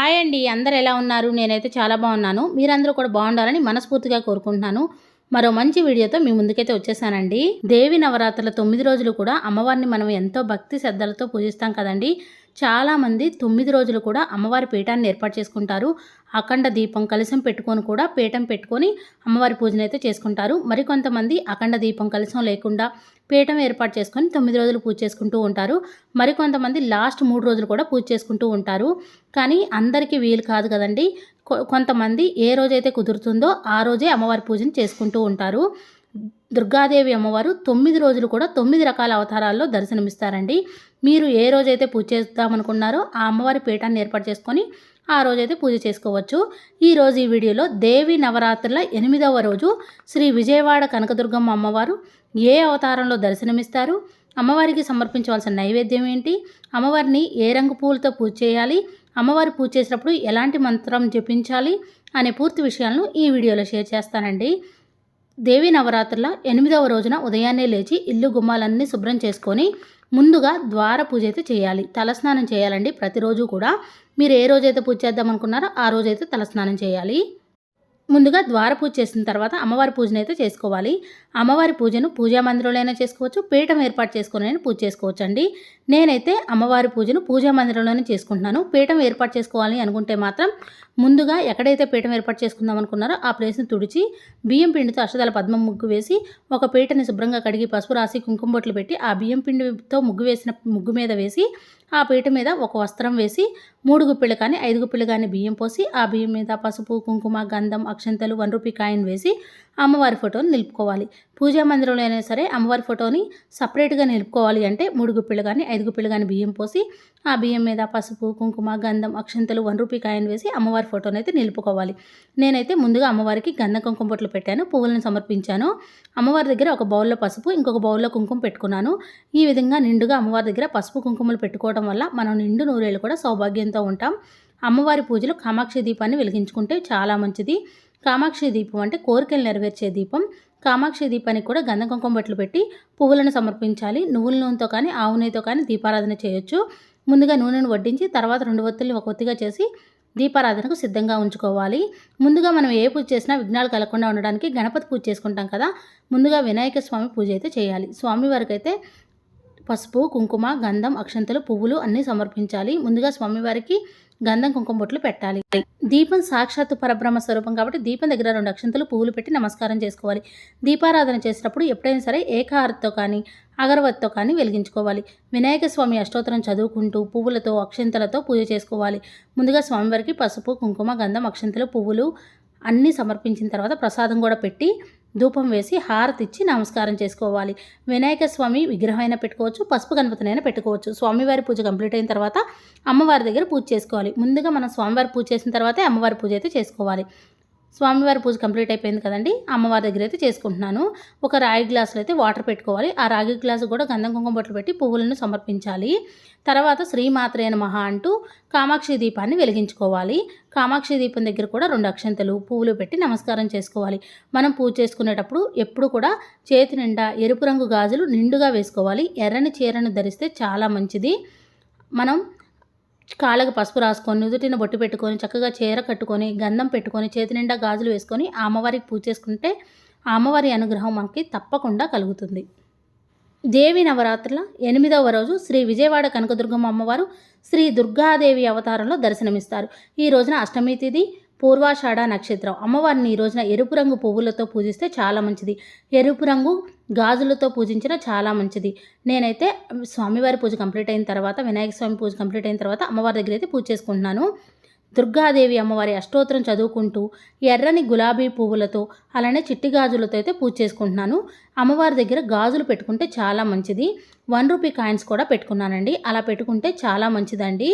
Hi అండి అందరు ఎలా ఉన్నారు? నేనైతే చాలా బాగున్నాను. మీరందరూ కూడా బాగుండాలని మనస్ఫూర్తిగా కోరుకుంటున్నాను. మరో మంచి వీడియోతో మీ ముందుకైతే వచ్చేసానండి. దేవి నవరాత్రుల తొమ్మిది రోజులు కూడా అమ్మవారిని మనం ఎంతో భక్తి శ్రద్ధలతో పూజిస్తాం కదండి. చాలామంది తొమ్మిది రోజులు కూడా అమ్మవారి పీఠాన్ని ఏర్పాటు చేసుకుంటారు. అఖండ దీపం కలశం పెట్టుకొని కూడా పీఠం పెట్టుకొని అమ్మవారి పూజను అయితే చేసుకుంటారు. మరికొంతమంది అఖండ దీపం కలశం లేకుండా పీఠం ఏర్పాటు చేసుకొని తొమ్మిది రోజులు పూజ చేసుకుంటూ ఉంటారు. మరికొంతమంది లాస్ట్ మూడు రోజులు కూడా పూజ చేసుకుంటూ ఉంటారు. కానీ అందరికీ వీలు కాదు కదండి. కొ- కొంతమంది ఏ రోజైతే కుదురుతుందో ఆ రోజే అమ్మవారి పూజను చేసుకుంటూ ఉంటారు. దుర్గాదేవి అమ్మవారు తొమ్మిది రోజులు కూడా తొమ్మిది రకాల అవతారాల్లో దర్శనమిస్తారండి. మీరు ఏ రోజైతే పూజ చేద్దామనుకున్నారో ఆ అమ్మవారి పీఠాన్ని ఏర్పాటు చేసుకొని ఆ రోజైతే పూజ చేసుకోవచ్చు. ఈరోజు ఈ వీడియోలో దేవి నవరాత్రుల ఎనిమిదవ రోజు శ్రీ విజయవాడ కనకదుర్గమ్మ అమ్మవారు ఏ అవతారంలో దర్శనమిస్తారు? అమ్మవారికి సమర్పించవలసిన నైవేద్యం ఏంటి? అమ్మవారిని ఏ రంగు పూలతో పూజ చేయాలి? అమ్మవారి పూజ చేసినప్పుడు ఎలాంటి మంత్రం జపించాలి? అనే పూర్తి విషయాలను ఈ వీడియోలో షేర్ చేస్తానండి. దేవి నవరాత్రుల ఎనిమిదవ రోజున ఉదయాన్నే లేచి ఇల్లు గుమ్మాలన్నీ శుభ్రం చేసుకొని ముందుగా ద్వార పూజ అయితే చేయాలి. తలస్నానం చేయాలండి. ప్రతిరోజు కూడా. మీరు ఏ రోజైతే పూజ చేద్దాం అనుకున్నారో ఆ రోజైతే తలస్నానం చేయాలి. ముందుగా ద్వార పూజ చేసిన తర్వాత అమ్మవారి పూజను అయితే చేసుకోవాలి. అమ్మవారి పూజను పూజా మందిరంలోనే చేసుకోవచ్చు పీఠం ఏర్పాటు చేసుకుని పూజ చేసుకోవచ్చు అండి నేనైతే అమ్మవారి పూజను పూజా మందిరంలోనే చేసుకుంటున్నాను. పీఠం ఏర్పాటు చేసుకోవాలి అనుకుంటే మాత్రం ముందుగా ఎక్కడైతే పీఠం ఏర్పాటు చేసుకుందాం అనుకున్నారో ఆ ప్లేస్ని తుడిచి బియ్యం పిండితో అష్టదల పద్మం ముగ్గు వేసి ఒక పీటని శుభ్రంగా కడిగి పసుపు రాసి కుంకుమ బొట్లు పెట్టి ఆ బియ్యం పిండితో ముగ్గు వేసిన ముగ్గు మీద వేసి ఆ పీట మీద ఒక వస్త్రం వేసి మూడు గుప్పిళ్ళు కానీ ఐదు గుప్పిళ్ళు కానీ బియ్యం పోసి ఆ బియ్యం మీద పసుపు కుంకుమ గంధం అక్షంతలు వన్ రూపీ కాయిన్ వేసి అమ్మవారి ఫోటోని నిలుపుకోవాలి. పూజా మందిరంలో అయినా సరే అమ్మవారి ఫోటోని సపరేట్గా నిలుపుకోవాలి అంటే మూడు గుప్పిళ్ళు కానీ ఐదు గుప్పిళ్ళు కానీ బియ్యం పోసి ఆ బియ్యం మీద పసుపు కుంకుమ గంధం అక్షంతలు వన్ రూపీ కాయను వేసి అమ్మవారి ఫోటోని అయితే నిలుపుకోవాలి. నేనైతే ముందుగా అమ్మవారికి గంధ కుంకుమ బొట్లు పెట్టాను పువ్వులను సమర్పించాను. అమ్మవారి దగ్గర ఒక బౌల్లో పసుపు ఇంకొక బౌల్లో కుంకుమ పెట్టుకున్నాను. ఈ విధంగా నిండుగా అమ్మవారి దగ్గర పసుపు కుంకుమలు పెట్టుకోవడం వల్ల మనం నిండు నూరేళ్ళు కూడా సౌభాగ్యంతో ఉంటాం. అమ్మవారి పూజలు కామాక్షి దీపాన్ని వెలిగించుకుంటే చాలా మంచిది. కామాక్షి దీపం అంటే కోరికలు నెరవేర్చే దీపం. కామాక్షి దీపానికి కూడా గంధ కుంకుమ బట్టలు పెట్టి పువ్వులను సమర్పించాలి. నువ్వుల నూనెతో కానీ ఆవు నూనెతో కానీ దీపారాధన చేయొచ్చు. ముందుగా నూనెను వడ్డించి తర్వాత రెండు ఒత్తుల్ని ఒక ఒత్తిగా చేసి దీపారాధనకు సిద్ధంగా ఉంచుకోవాలి. ముందుగా మనం ఏ పూజ చేసినా విఘ్నాలు కలగకుండా ఉండడానికి గణపతి పూజ చేసుకుంటాం కదా. ముందుగా వినాయక స్వామి పూజ అయితే చేయాలి. స్వామివారికి అయితే పసుపు కుంకుమ గంధం అక్షంతలు పువ్వులు అన్నీ సమర్పించాలి. ముందుగా స్వామివారికి గంధం కుంకుమ బొట్లు పెట్టాలి. దీపం సాక్షాత్తు పరబ్రహ్మ స్వరూపం కాబట్టి దీపం దగ్గర రెండు అక్షంతలు పువ్వులు పెట్టి నమస్కారం చేసుకోవాలి. దీపారాధన చేసినప్పుడు ఎప్పుడైనా సరే ఏకాహారతో కానీ అగరవత్తితో కానీ వెలిగించుకోవాలి. వినాయక స్వామి అష్టోత్తరం చదువుకుంటూ పువ్వులతో అక్షంతలతో పూజ చేసుకోవాలి. ముందుగా స్వామివారికి పసుపు కుంకుమ గంధం అక్షంతలు పువ్వులు అన్నీ సమర్పించిన తర్వాత ప్రసాదం కూడా పెట్టి ధూపం వేసి హారతి ఇచ్చి నమస్కారం చేసుకోవాలి. వినాయక స్వామి విగ్రహమైన పెట్టుకోవచ్చు పసుపు గణపతినైనా పెట్టుకోవచ్చు. స్వామివారి పూజ కంప్లీట్ అయిన తర్వాత అమ్మవారి దగ్గర పూజ చేసుకోవాలి. ముందుగా మనం స్వామివారి పూజ చేసిన తర్వాతే అమ్మవారి పూజ అయితే చేసుకోవాలి. స్వామివారి పూజ కంప్లీట్ అయిపోయింది కదండి అమ్మవారి దగ్గర అయితే చేసుకుంటున్నాను. ఒక రాగి గ్లాసులో అయితే వాటర్ పెట్టుకోవాలి. ఆ రాగి గ్లాసు కూడా గంధం కుంకుమ బొట్లు పెట్టి పువ్వులను సమర్పించాలి. తర్వాత శ్రీమాత్రేయన మహా అంటూ కామాక్షి దీపాన్ని వెలిగించుకోవాలి. కామాక్షి దీపం దగ్గర కూడా రెండు అక్షంతలు పువ్వులు పెట్టి నమస్కారం చేసుకోవాలి. మనం పూజ చేసుకునేటప్పుడు ఎప్పుడు కూడా చేతి నిండా ఎరుపు రంగు గాజులు నిండుగా వేసుకోవాలి. ఎర్రని చీరను ధరిస్తే చాలా మంచిది. మనం కాళ్ళకు పసుపు రాసుకొని నుదుటిన బొట్టు పెట్టుకొని చక్కగా చీర కట్టుకొని గంధం పెట్టుకొని చేతి నిండా గాజులు వేసుకొని ఆ అమ్మవారికి పూజ చేసుకుంటే ఆ అమ్మవారి అనుగ్రహం మనకి తప్పకుండా కలుగుతుంది. దేవి నవరాత్రుల ఎనిమిదవ రోజు శ్రీ విజయవాడ కనకదుర్గమ్మ అమ్మవారు శ్రీ దుర్గాదేవి అవతారంలో దర్శనమిస్తారు. ఈ రోజున అష్టమి తిథి పూర్వాషాఢ నక్షత్రం. అమ్మవారిని ఈ రోజున ఎరుపు రంగు పువ్వులతో పూజిస్తే చాలా మంచిది. ఎరుపు రంగు గాజులతో పూజించిన చాలా మంచిది. నేనైతే స్వామివారి పూజ కంప్లీట్ అయిన తర్వాత వినాయక స్వామి పూజ కంప్లీట్ అయిన తర్వాత అమ్మవారి దగ్గర అయితే పూజ చేసుకుంటున్నాను. దుర్గాదేవి అమ్మవారి అష్టోత్తరం చదువుకుంటూ ఎర్రని గులాబీ పువ్వులతో అలానే చిట్టి గాజులతో అయితే పూజ చేసుకుంటున్నాను. అమ్మవారి దగ్గర గాజులు పెట్టుకుంటే చాలా మంచిది. వన్ రూపీ కాయిన్స్ కూడా పెట్టుకున్నానండి. అలా పెట్టుకుంటే చాలా మంచిదండి.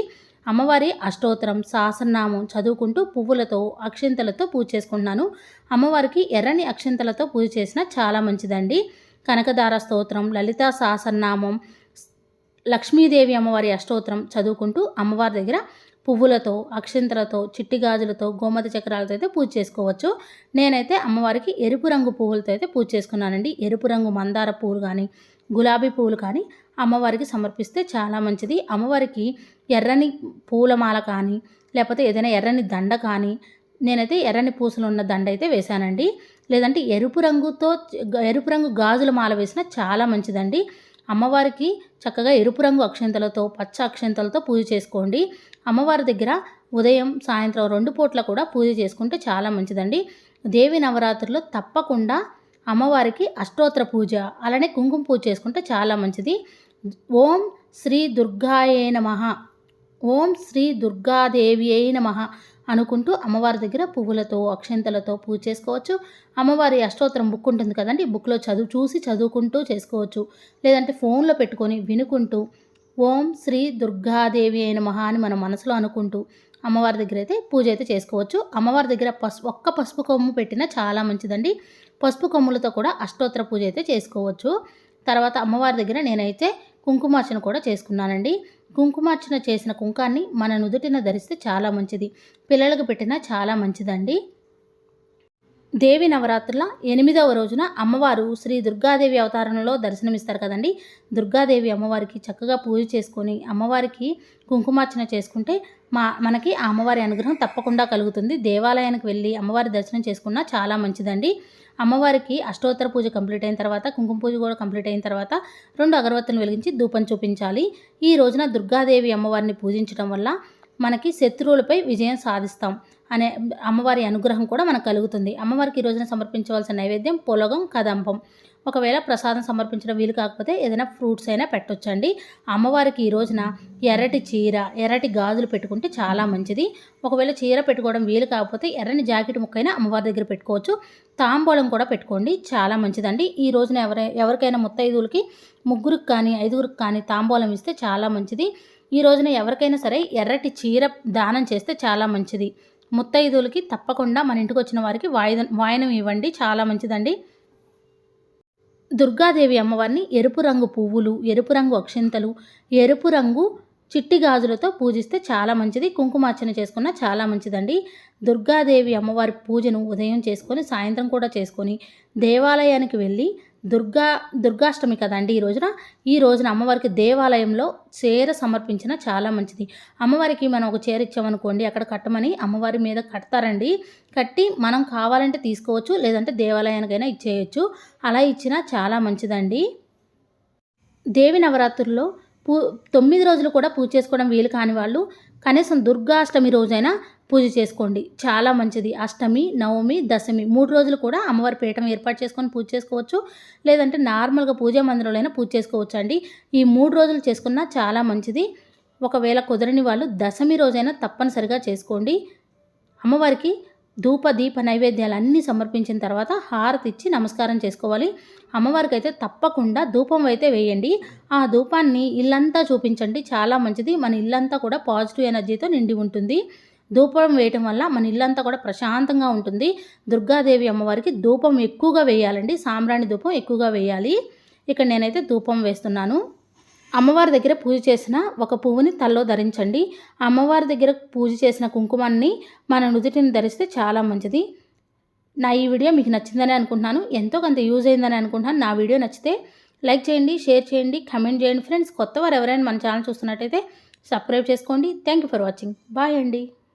అమ్మవారి అష్టోత్తరం సహస్రనామం చదువుకుంటూ పువ్వులతో అక్షింతలతో పూజ చేసుకుంటున్నాను. అమ్మవారికి ఎర్రని అక్షింతలతో పూజ చేసినా చాలా మంచిదండి. కనకదార స్తోత్రం లలితా సహస్రనామం లక్ష్మీదేవి అమ్మవారి అష్టోత్తరం చదువుకుంటూ అమ్మవారి దగ్గర పువ్వులతో అక్షింతలతో చిట్టి గాజులతో గోమతి చక్రాలతో అయితే పూజ చేసుకోవచ్చు. నేనైతే అమ్మవారికి ఎరుపు రంగు పువ్వులతో అయితే పూజ చేసుకున్నానండి. ఎరుపు రంగు మందార పువ్వులు కానీ గులాబీ పువ్వులు కానీ అమ్మవారికి సమర్పిస్తే చాలా మంచిది. అమ్మవారికి ఎర్రని పూలమాల కానీ లేకపోతే ఏదైనా ఎర్రని దండ కానీ నేనైతే ఎర్రని పూసలు ఉన్న దండ అయితే వేశానండి. లేదంటే ఎరుపు రంగుతో ఎరుపు రంగు గాజుల మాల వేసిన చాలా మంచిదండి. అమ్మవారికి చక్కగా ఎరుపు రంగు అక్షంతలతో పచ్చ అక్షంతలతో పూజ చేసుకోండి. అమ్మవారి దగ్గర ఉదయం సాయంత్రం రెండు పూట్ల కూడా పూజ చేసుకుంటే చాలా మంచిదండి. దేవి నవరాత్రుల్లో తప్పకుండా అమ్మవారికి అష్టోత్తర పూజ అలానే కుంకుమ పూజ చేసుకుంటే చాలా మంచిది. ఓం శ్రీ దుర్గాయే నమ. ఓం శ్రీ దుర్గాదేవి అయి నమ అనుకుంటూ అమ్మవారి దగ్గర పువ్వులతో అక్షంతలతో పూజ చేసుకోవచ్చు. అమ్మవారి అష్టోత్తరం బుక్ ఉంటుంది కదండి బుక్లో చదువు చూసి చదువుకుంటూ చేసుకోవచ్చు. లేదంటే ఫోన్లో పెట్టుకొని వినుకుంటూ ఓం శ్రీ దుర్గాదేవి అయిన మహా అని మన మనసులో అనుకుంటూ అమ్మవారి దగ్గర అయితే పూజ అయితే చేసుకోవచ్చు. అమ్మవారి దగ్గర పసుపు ఒక్క పసుపు కొమ్ము పెట్టినా చాలా మంచిదండి. పసుపు కొమ్ములతో కూడా అష్టోత్తర పూజ అయితే చేసుకోవచ్చు. తర్వాత అమ్మవారి దగ్గర నేనైతే కుంకుమార్చన కూడా చేసుకున్నానండి. కుంకుమార్చన చేసిన కుంకాన్ని మన నుదుటిన ధరిస్తే చాలా మంచిది. పిల్లలకు పెట్టినా చాలా మంచిదండి. దేవి నవరాత్రుల ఎనిమిదవ రోజున అమ్మవారు శ్రీ దుర్గాదేవి అవతారంలో దర్శనమిస్తారు కదండి. దుర్గాదేవి అమ్మవారికి చక్కగా పూజ చేసుకొని అమ్మవారికి కుంకుమార్చన చేసుకుంటే మా మనకి ఆ అమ్మవారి అనుగ్రహం తప్పకుండా కలుగుతుంది. దేవాలయానికి వెళ్ళి అమ్మవారి దర్శనం చేసుకున్నా చాలా మంచిదండి. అమ్మవారికి అష్టోత్తర పూజ కంప్లీట్ అయిన తర్వాత కుంకుమ పూజ కూడా కంప్లీట్ అయిన తర్వాత రెండు అగరవత్తులను వెలిగించి ధూపం చూపించాలి. ఈ రోజున దుర్గాదేవి అమ్మవారిని పూజించడం వల్ల మనకి శత్రువులపై విజయం సాధిస్తాం. అనే అమ్మవారి అనుగ్రహం కూడా మనకు కలుగుతుంది. అమ్మవారికి ఈ రోజున సమర్పించవలసిన నైవేద్యం పొలగం కదంపం ఒకవేళ ప్రసాదం సమర్పించడం వీలు కాకపోతే ఏదైనా ఫ్రూట్స్ అయినా పెట్టొచ్చండి. అమ్మవారికి ఈ రోజున ఎర్రటి చీర ఎర్రటి గాజులు పెట్టుకుంటే చాలా మంచిది. ఒకవేళ చీర పెట్టుకోవడం వీలు కాకపోతే ఎర్రని జాకెట్ ముక్కైనా అమ్మవారి దగ్గర పెట్టుకోవచ్చు. తాంబూలం కూడా పెట్టుకోండి చాలా మంచిదండి. ఈ రోజున ఎవరై ఎవరికైనా ముత్తైదువులకి ముగ్గురికి కానీ ఐదుగురికి కానీ తాంబూలం ఇస్తే చాలా మంచిది. ఈ రోజున ఎవరికైనా సరే ఎర్రటి చీర దానం చేస్తే చాలా మంచిది. ముత్తైదులకి తప్పకుండా మన ఇంటికి వచ్చిన వారికి వాయిద వాయనం ఇవ్వండి. చాలా మంచిదండి. దుర్గాదేవి అమ్మవారిని ఎరుపు రంగు పువ్వులు ఎరుపు రంగు అక్షింతలు ఎరుపు రంగు చిట్టి గాజులతో పూజిస్తే చాలా మంచిది. కుంకుమార్చన చేసుకున్న చాలా మంచిదండి. దుర్గాదేవి అమ్మవారి పూజను ఉదయం చేసుకొని సాయంత్రం కూడా చేసుకొని దేవాలయానికి వెళ్ళి దుర్గా దుర్గాష్టమి కదండి ఈ రోజున? ఈ రోజున అమ్మవారికి దేవాలయంలో చీర సమర్పించిన చాలా మంచిది. అమ్మవారికి మనం ఒక చీర ఇచ్చామనుకోండి అక్కడ కట్టమని అమ్మవారి మీద కడతారండి. కట్టి మనం కావాలంటే తీసుకోవచ్చు లేదంటే దేవాలయానికైనా ఇచ్చేయచ్చు. అలా ఇచ్చినా చాలా మంచిదండి. దేవి నవరాత్రుల్లో పూ తొమ్మిది రోజులు కూడా పూజ చేసుకోవడం వీలు కాని వాళ్ళు కనీసం దుర్గాష్టమి రోజైనా పూజ చేసుకోండి. చాలా మంచిది. అష్టమి నవమి దశమి మూడు రోజులు కూడా అమ్మవారి పీఠం ఏర్పాటు చేసుకొని పూజ చేసుకోవచ్చు. లేదంటే నార్మల్గా పూజా మందిరంలో పూజ చేసుకోవచ్చు అండి ఈ మూడు రోజులు చేసుకున్నా చాలా మంచిది. ఒకవేళ కుదరని వాళ్ళు దశమి రోజైనా తప్పనిసరిగా చేసుకోండి. అమ్మవారికి ధూప దీప నైవేద్యాలు అన్నీ సమర్పించిన తర్వాత హారతి ఇచ్చి నమస్కారం చేసుకోవాలి. అమ్మవారికి అయితే తప్పకుండా ధూపం అయితే వేయండి. ఆ ధూపాన్ని ఇల్లంతా చూపించండి. చాలా మంచిది. మన ఇల్లంతా కూడా పాజిటివ్ ఎనర్జీతో నిండి ఉంటుంది. ధూపం వేయటం వల్ల మన ఇల్లంతా కూడా ప్రశాంతంగా ఉంటుంది. దుర్గాదేవి అమ్మవారికి ధూపం ఎక్కువగా వేయాలండి. సాంబ్రాణి ధూపం ఎక్కువగా వేయాలి. ఇక్కడ నేనైతే ధూపం వేస్తున్నాను. అమ్మవారి దగ్గర పూజ చేసిన ఒక పువ్వుని తల్లో ధరించండి. అమ్మవారి దగ్గర పూజ చేసిన కుంకుమాన్ని మన నుదుటిని ధరిస్తే చాలా మంచిది. నా ఈ వీడియో మీకు నచ్చిందని అనుకుంటున్నాను. ఎంతో కొంత యూజ్ అయిందని అనుకుంటున్నాను. నా వీడియో నచ్చితే లైక్ చేయండి షేర్ చేయండి కమెంట్ చేయండి. ఫ్రెండ్స్ కొత్త వారు ఎవరైనా మన ఛానల్ చూస్తున్నట్టయితే సబ్స్క్రైబ్ చేసుకోండి. Thank you for watching. Bye అండి.